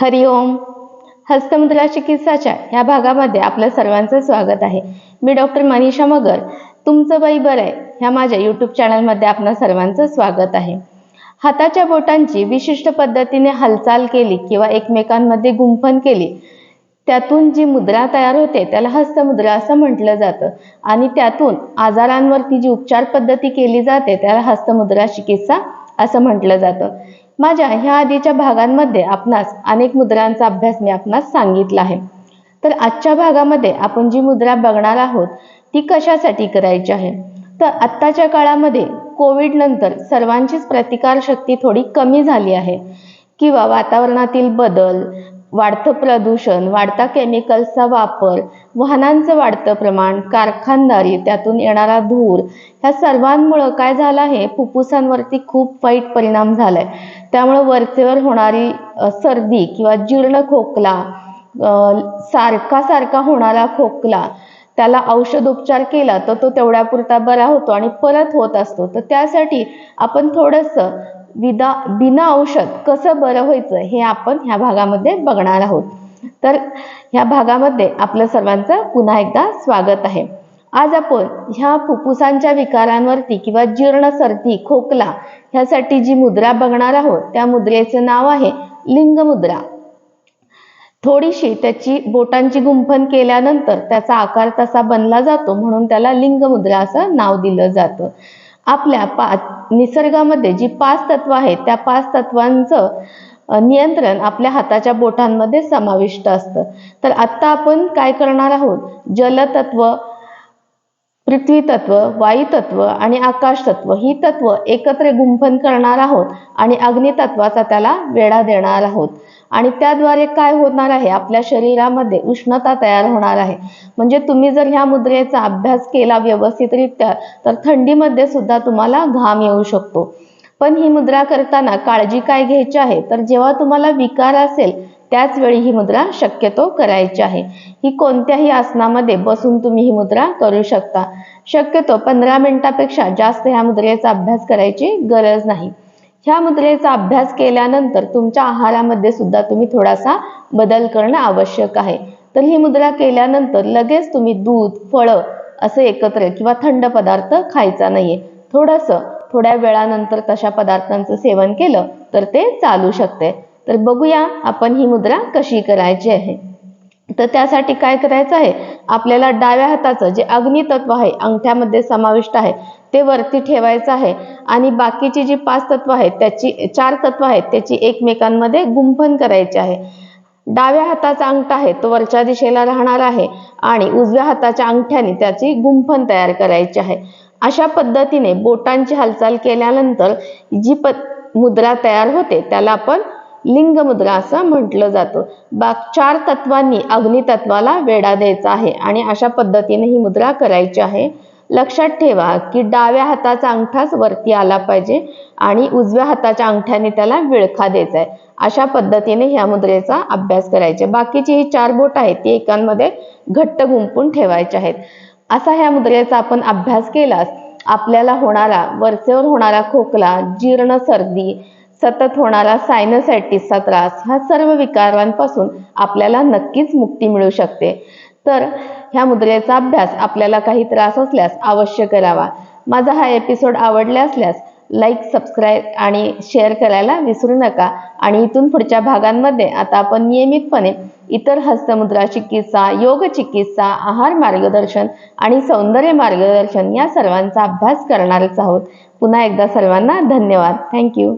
हरिओम हस्तमुद्रा चिकित्साच्या या भागामध्ये आपलं सर्वांचं स्वागत आहे. मी डॉक्टर मनीषा मगर. तुमचं बाई बरं आहे ह्या माझ्या यूट्यूब चॅनलमध्ये आपलं सर्वांचं स्वागत आहे. हाताच्या बोटांची विशिष्ट पद्धतीने हालचाल केली किंवा एकमेकांमध्ये गुंफण केली त्यातून जी मुद्रा तयार होते त्याला हस्तमुद्रा असं म्हटलं जातं. आणि त्यातून आजारांवरती जी उपचार पद्धती केली जाते त्याला हस्तमुद्रा चिकित्सा असं म्हटलं जातं. माझ्या ह्या आधीच्या भागांमध्ये आपणास अनेक मुद्रांचा अभ्यास मी आपणास सांगितला आहे. तर आजच्या भागामध्ये आपण जी मुद्रा बघणार आहोत ती कशासाठी करायची आहे? तर आत्ताच्या काळामध्ये कोविड नंतर सर्वांचीच प्रतिकारशक्ती थोडी कमी झाली आहे. किंवा वातावरणातील बदल वाढतं प्रदूषण वाढता केमिकल्सचा वापर वाहनांचं वाढतं प्रमाण कारखानदारी त्यातून येणारा धूर ह्या सर्वांमुळं काय झालं आहे? फुफ्फुसांवरती खूप वाईट परिणाम झालाय. त्यामुळं वरचेवर होणारी सर्दी किंवा जीर्ण खोकला सारखा सारखा होणारा खोकला त्याला औषधोपचार केला तर तो तेवढ्यापुरता बरा होतो आणि परत होत असतो. तर त्यासाठी आपण थोडंसं विदा बिना औषध कसं बरं व्हायचं हे आपण ह्या भागामध्ये बघणार आहोत. तर ह्या भागामध्ये आपलं सर्वांचं पुन्हा एकदा स्वागत आहे. आज आपण ह्या फुफ्फुसांच्या विकारांवरती किंवा जीर्ण सर्दी खोकला ह्यासाठी जी मुद्रा बघणार आहोत त्या मुद्रेचं नाव आहे लिंग मुद्रा थोडीशी त्याची बोटांची गुंफण केल्यानंतर त्याचा आकार तसा बनला जातो म्हणून त्याला लिंग मुद्रा असं नाव दिलं जातं. आपल्या पाच निसर्गामध्ये जी पाच तत्व आहेत त्या पाच तत्वांचं नियंत्रण आपल्या हाताच्या बोटांमध्ये समाविष्ट असतं. तर आत्ता आपण काय करणार आहोत? जलतत्व पृथ्वी तत्व वायू तत्व आणि आकाश तत्व ही तत्व एकत्र गुंफन करणार आहोत आणि अग्नितत्वाचा त्याला वेढा देणार आहोत. आणि त्याद्वारे काय होणार आहे? आपल्या शरीरामध्ये उष्णता तयार होणार आहे. म्हणजे तुम्ही जर ह्या मुद्रेचा अभ्यास केला व्यवस्थितरित्या तर थंडीमध्ये सुद्धा तुम्हाला घाम येऊ शकतो. पण ही मुद्रा करताना काळजी काय घ्यायची आहे? तर जेव्हा तुम्हाला विकार असेल त्याच वेळी ही मुद्रा शक्यतो करायची आहे. ही कोणत्याही आसनामध्ये बसून तुम्ही ही मुद्रा करू शकता. शक्यतो पंधरा मिनिटापेक्षा जास्त ह्या मुद्रेचा अभ्यास करायची गरज नाही. ह्या मुद्रेचा अभ्यास केल्यानंतर तुमच्या आहारामध्ये सुद्धा तुम्ही थोडासा बदल करणं आवश्यक आहे. तर ही मुद्रा केल्यानंतर लगेच तुम्ही दूध फळं असे एकत्र किंवा थंड पदार्थ खायचा नाहीये. थोडंसं थोड्या वेळानंतर तशा पदार्थांचं सेवन केलं तर ते चालू शकते. तर बघूया आपण ही मुद्रा कशी करायची आहे. तर त्यासाठी काय करायचं आहे? आपल्याला डाव्या हाताचं जे अग्नितत्व आहे अंगठ्यामध्ये समाविष्ट आहे ते वरती ठेवायचं आहे. आणि बाकीची जी पाच तत्व आहेत त्याची चार तत्व आहेत त्याची एकमेकांमध्ये गुंफन करायची आहे. डाव्या हाताचा अंगठा आहे तो वरच्या दिशेला राहणार आहे. आणि उजव्या हाताच्या अंगठ्याने त्याची गुंफन तयार करायची आहे. अशा पद्धतीने बोटांची हालचाल केल्यानंतर जी प मुद्रा तयार होते त्याला आपण लिंग मुद्रा असं म्हटलं जातं. बा चार तत्वांनी अग्नितत्वाला वेढा द्यायचा आहे आणि अशा पद्धतीने ही मुद्रा करायची आहे. लक्षात ठेवा की डाव्या हाताचा अंगठाच वरती आला पाहिजे आणि उजव्या हाताच्या अंगठ्याने त्याला विळखा द्यायचा आहे. अशा पद्धतीने ह्या मुद्रेचा अभ्यास करायचे. बाकीची ही चार बोट आहेत ती एकांमध्ये घट्ट गुंपून ठेवायचे आहेत. असा ह्या मुद्रेचा आपण अभ्यास केलास आपल्याला होणारा वरचेवर होणारा खोकला जीर्ण सर्दी सतत होणारा सायनसायटिसचा त्रास ह्या सर्व विकारांपासून आपल्याला नक्कीच मुक्ती मिळू शकते. तर ह्या मुद्रेचा अभ्यास आपल्याला काही त्रास असल्यास अवश्य करावा. माझा हा एपिसोड आवडला असल्यास लाईक सबस्क्राईब आणि शेअर करायला विसरू नका. आणि इथून पुढच्या भागांमध्ये आता आपण नियमितपणे इतर हस्तमुद्रा चिकित्सा योग चिकित्सा आहार मार्गदर्शन आणि सौंदर्य मार्गदर्शन या सर्वांचा अभ्यास करणारच आहोत. पुन्हा एकदा सर्वांना धन्यवाद. थँक्यू